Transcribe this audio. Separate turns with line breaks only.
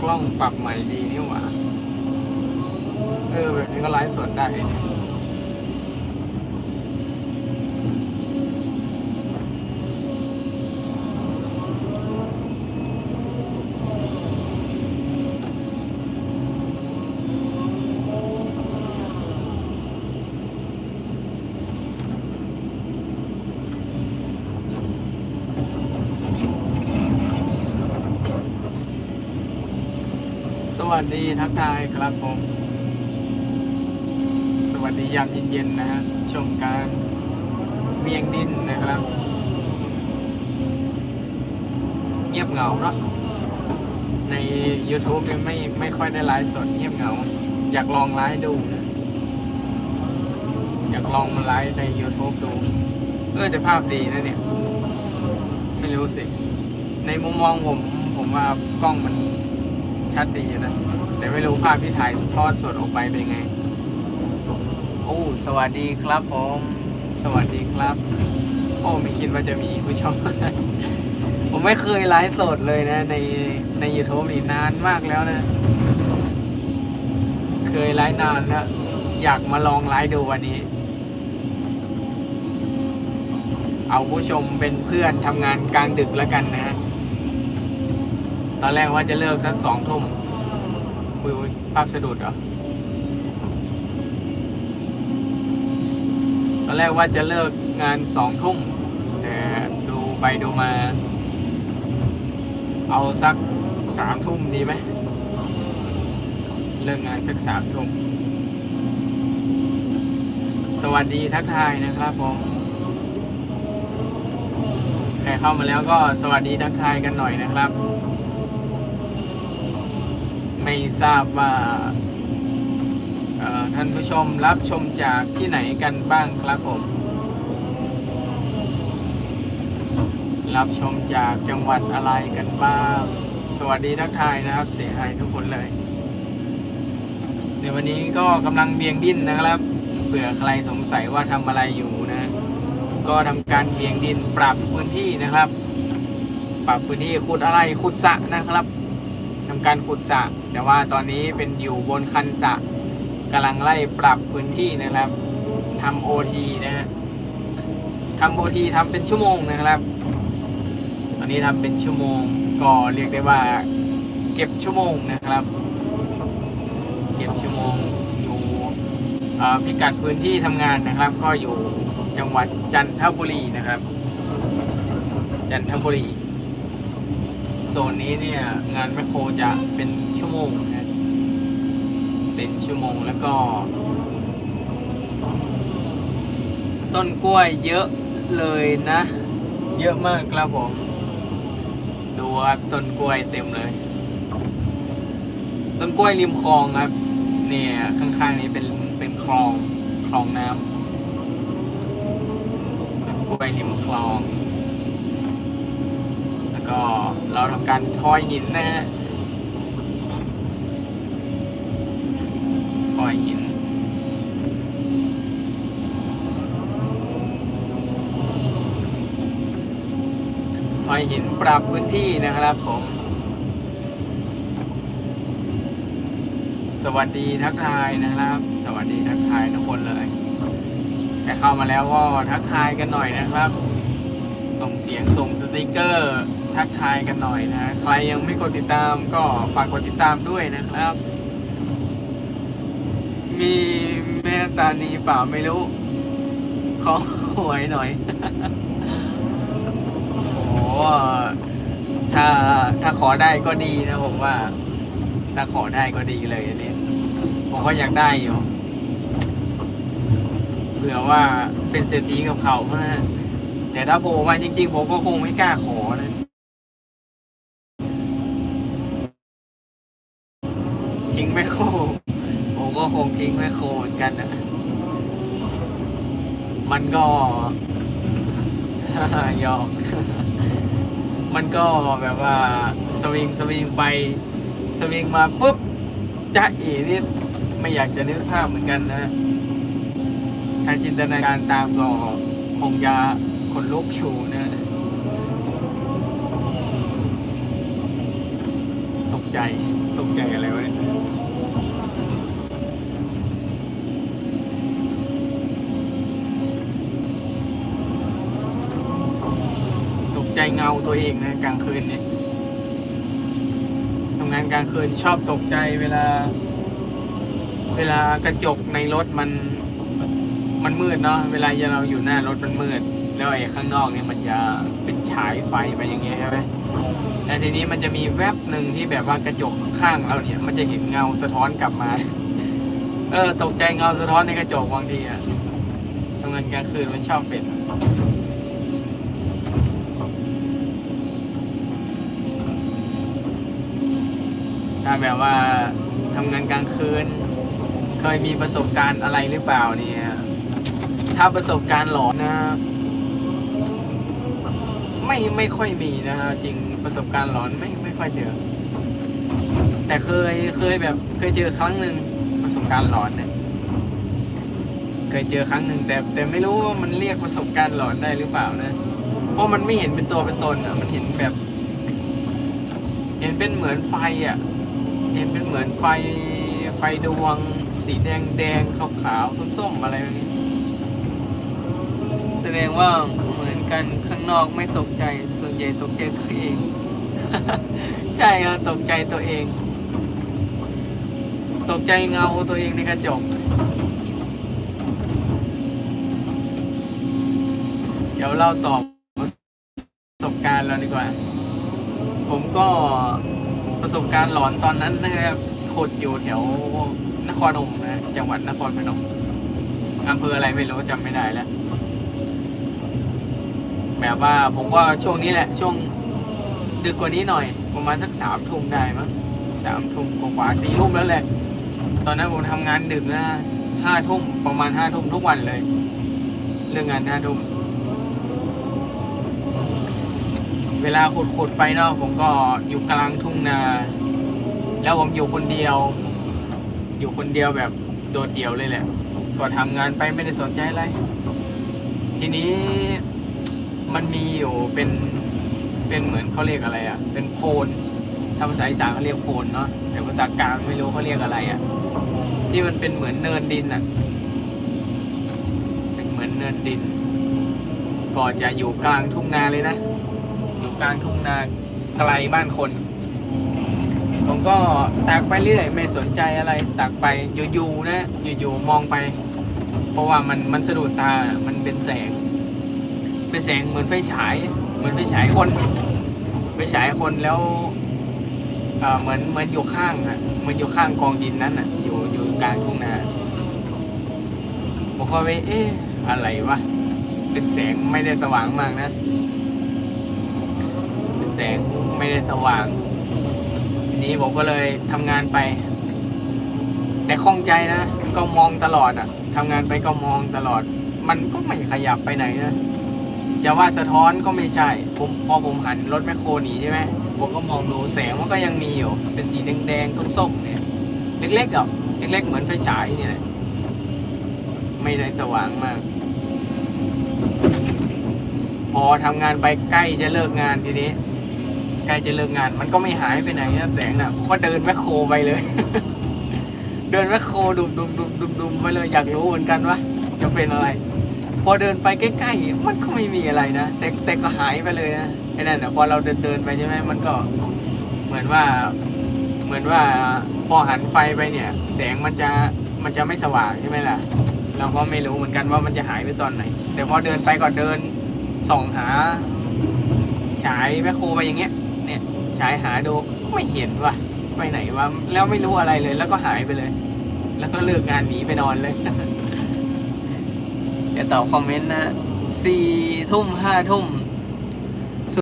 กล้องปรับใหม่ดีนี่หว่า เออแบบนี้ก็ไลฟ์สดได้ วัสดีทักทายครับผม สวัสดียามเย็นๆนะฮะ ชมการเวียงดินนะครับ เงียบเหงาเนาะใน YouTube ไม่ไม่ค่อยได้ไลฟ์สดเงียบเหงา อยากลองไลฟ์ดูนะอยากลองมาไลฟ์ใน YouTube ดู เออแต่ภาพดีนะเนี่ย ไม่รู้สิ ในมุมมองผม ผมว่ากล้องมัน ชัดดีนะ แต่ไม่รู้ภาพที่ถ่ายทอดสดออกไปเป็นไง โอ้ สวัสดีครับผม สวัสดีครับ โอ้ไม่คิดว่าจะมีผู้ชมผมไม่เคยไลฟ์สดเลยนะ ในใน YouTube นี่นานมากแล้วนะ เคยไลฟ์นานแล้วอยากมาลองไลฟ์ดูวันนี้ เอาผู้ชมเป็นเพื่อนทำงานกลางดึกแล้วกันนะฮะ ตอนแรกว่าจะเลิกสักสองทุ่มอุ้ยอุ้ยภาพสะดุดเหรอ ตอนแรกว่าจะเลิกงานสองทุ่มแต่ดูไปดูมา เอาสักสามทุ่มดีไหม เลิกงานสักสามทุ่ม สวัสดีทักทายนะครับผมใครเข้ามาแล้วก็สวัสดีทักทายกันหน่อยนะครับ ไม่ทราบว่าท่านผู้ชมรับชมจากที่ไหนกันบ้างครับผม รับชมจากจังหวัดอะไรกันบ้าง สวัสดีทักทายนะครับ เสียหายทุกคนเลย ในวันนี้ก็กำลังเบี่ยงดินนะครับ เผื่อใครสงสัยว่าทำอะไรอยู่นะ ก็ทำการเบี่ยงดินปรับพื้นที่นะครับ ปรับพื้นที่ขุดอะไรขุดสะนะครับ ทำการขุดสระแต่ว่าตอนนี้เป็นอยู่บนคันสระกำลังไล่ปรับพื้นที่นะครับทำโอทีนะฮะทำโอทีทำเป็นชั่วโมงนะครับตอนนี้ทำเป็นชั่วโมงก็เรียกได้ว่าเก็บชั่วโมงนะครับ เก็บชั่วโมงอยู่พิกัดพื้นที่ทำงานนะครับ ก็อยู่จังหวัดจันทบุรีนะครับ จันทบุรี โซนนี้เนี่ยงานแมคโครจะเป็นชั่วโมงนะเป็นชั่วโมงแล้วก็ ต้นกล้วยเยอะเลยนะ เยอะมากครับผม ดูครับต้นกล้วยเต็มเลย ต้นกล้วยริมคลองครับ เนี่ยข้างๆนี้เป็นเป็นคลองคลองน้ำต้นกล้วยริมคลอง เราทำการทอยหินนะฮะทอยหินทอยหินปรับพื้นที่นะครับผม สวัสดีทักทายนะครับ สวัสดีทักทายทุกคนเลยแต่เข้ามาแล้วก็ทักทายกันหน่อยนะครับ ส่งเสียงส่งสติกเกอร์ ทักทายกันหน่อยนะ ใครยังไม่กดติดตามก็ฝากกดติดตามด้วยนะครับ มีแม่ตานีเปล่าไม่รู้ ขอหวยหน่อย โอ้โหถ้าถ้าขอได้ก็ดีนะผมว่า ถ้าขอได้ก็ดีเลยอันเนี่ยผมก็อยากได้อยู่เผื่อว่าเป็นเศรษฐีกับเขานะแต่ถ้าโผล่มาจริง ๆ ผมก็คงไม่กล้าขอนะ งแม่โครเหมือนกันนะมันก็ ยอก มันก็แบบว่า สวิงสวิงไป สวิงมาปุ๊บจะเอ๋นี่ไม่อยากจะนึกภาพเหมือนกันนะถ้าจินตนาการตามก็คงจะคนลุกอยู่นะตกใจตกใจอะไรวะเนี่ย ใจเงาตัวเองนะกลางคืนเนี่ยทำงานกลางคืนชอบตกใจเวลา เวลากระจกในรถมันมันมืดเนาะเวลาเราอยู่หน้ารถมันมืด แล้วไอ้ข้างนอกเนี่ยมันจะเป็นฉายไฟไปอย่างเงี้ยใช่ไหมแล้วทีนี้มันจะมีแวบหนึ่งที่แบบว่ากระจกข้างเราเนี่ย มันจะเห็นเงาสะท้อนกลับมา เออ ตกใจเงาสะท้อนในกระจกบางทีอะทำงานกลางคืนมันชอบเป็น ถ้าแบบว่าทำงานกลางคืน เคยมีประสบการณ์อะไรหรือเปล่าเนี่ย ถ้าประสบการณ์หลอนนะ ไม่ไม่ค่อยมีนะจริงประสบการณ์หลอนไม่ไม่ค่อยเจอ แต่เคยเคยแบบเคยเจอครั้งหนึ่งประสบการณ์หลอนเนี่ยเคยเจอครั้งหนึ่งแต่แต่ไม่รู้ว่ามันเรียกประสบการณ์หลอนได้หรือเปล่านะ เพราะมันไม่เห็นเป็นตัวเป็นตนอะ มันเห็นแบบ เห็นเป็นเหมือนไฟอะ เห็นเป็นเหมือนไฟไฟดวง สีแดงแดงขาวขาวๆส้มๆอะไรแบบนี้ แสดงว่าเหมือนกันข้างนอกไม่ตกใจส่วนใหญ่ตกใจตัวเอง ใช่ครับตกใจตัวเอง ตกใจเงาตัวเองในกระจกเดี๋ยวเราตอบประสบการณ์เราดีกว่า ผมก็ ประสบการณ์หลอนตอนนั้นนะครับขดอยู่แถวนครนมนะจังหวัดนครพนมอำเภออะไรไม่รู้จำไม่ได้แล้วแบบว่าผมก็ช่วงนี้แหละ ช่วงดึกกว่านี้หน่อย ประมาณสักสามทุ่มได้มั้งสามทุ่มกว่าๆสี่ทุ่มแล้วแหละ ตอนนั้นผมทำงานดึกนะห้าทุ่มประมาณห้าทุ่มทุกวันเลย เรื่องงานห้าทุ่ม เวลาขุดขุดๆไปเนาะผมก็อยู่กลางทุ่งนา แล้วผมอยู่คนเดียว อยู่คนเดียวแบบโดดเดี่ยวเลยแหละ ก็ทำงานไปไม่ได้สนใจอะไร ทีนี้มันมีอยู่เป็นเป็นเหมือนเขาเรียกอะไรอะ่ะ เป็นโพนถ้าภาษาอีสานเขาเรียกโพนเนาะแต่ภาษากลางไม่รู้เขาเรียกอะไรอะ่ะ ที่มันเป็นเหมือนเนินดินอะ เป็นเหมือนเนินดิน ก็จะอยู่กลางทุ่งนาเลยนะ กลางทุ่งนาไกลบ้านคน ผมก็ตักไปเรื่อยไม่สนใจอะไรตักไปอยู่ๆนะอยู่ๆมองไป เพราะว่ามันมันสะดุดตามันเป็นแสง เป็นแสงเหมือนไฟฉาย เหมือนไฟฉายคนไฟฉายคนแล้วเหมือนเหมือนอยู่ข้างอะเหมือนอยู่ข้างกองดินนั้นอะ อยู่อยู่กลางทุ่งนาผมก็ไปเอ๊ะอะไรวะเป็นแสงไม่ได้สว่างมากนะ สงไม่ได้สว่าง นี้ผมก็เลยทำงานไป แต่ข้องใจนะ ก็มองตลอดอะทำงานไปก็มองตลอด มันก็ไม่ขยับไปไหนนะจะว่าสะท้อนก็ไม่ใช่ ผมพอผมหันรถแมคโครหนีใช่ไหมผมก็มองดูแสงมันก็ยังมีอยู่ เป็นสีแดงๆส้มๆเนี่ยเล็กๆอะเล็กๆเหมือนไฟฉายเนี่ยแหละไม่ได้สว่างมาก พอทำงานไปใกล้จะเลิกงานทีนี้ ล้จะเลิกงาน มันก็ไม่หายไปไหนนะแสงน่ะก็เดินแมคโครไปเลย เดินแมคโครดุมดุมดุมดุมดุมไปเลยอยากรู้เหมือนกันว่าจะเป็นอะไร พอเดินไปใกล้ๆมันก็ไม่มีอะไรนะแต่แต่ก็หายไปเลยนะไอ้นั่นนะพอเราเดินเดินไปใช่ไหมมันก็เหมือนว่า เหมือนว่าพอหันไฟไปเนี่ย แสงมันจะมันจะไม่สว่างใช่ไหมล่ะ เราก็ไม่รู้เหมือนกันว่ามันจะหายไปตอนไหน แต่พอเดินไปก็เดินส่องหาฉายแมคโครไปอย่างเงี้ย เนี่ยฉายหาดูไม่เห็นว่ะไปไหนวะแล้วไม่รู้อะไรเลย แล้วก็หายไปเลย แล้วก็เลิกงานหนีไปนอนเลยเดี๋ยวตอบคอมเมนต์นะสี่ทุ่มห้าทุ่ม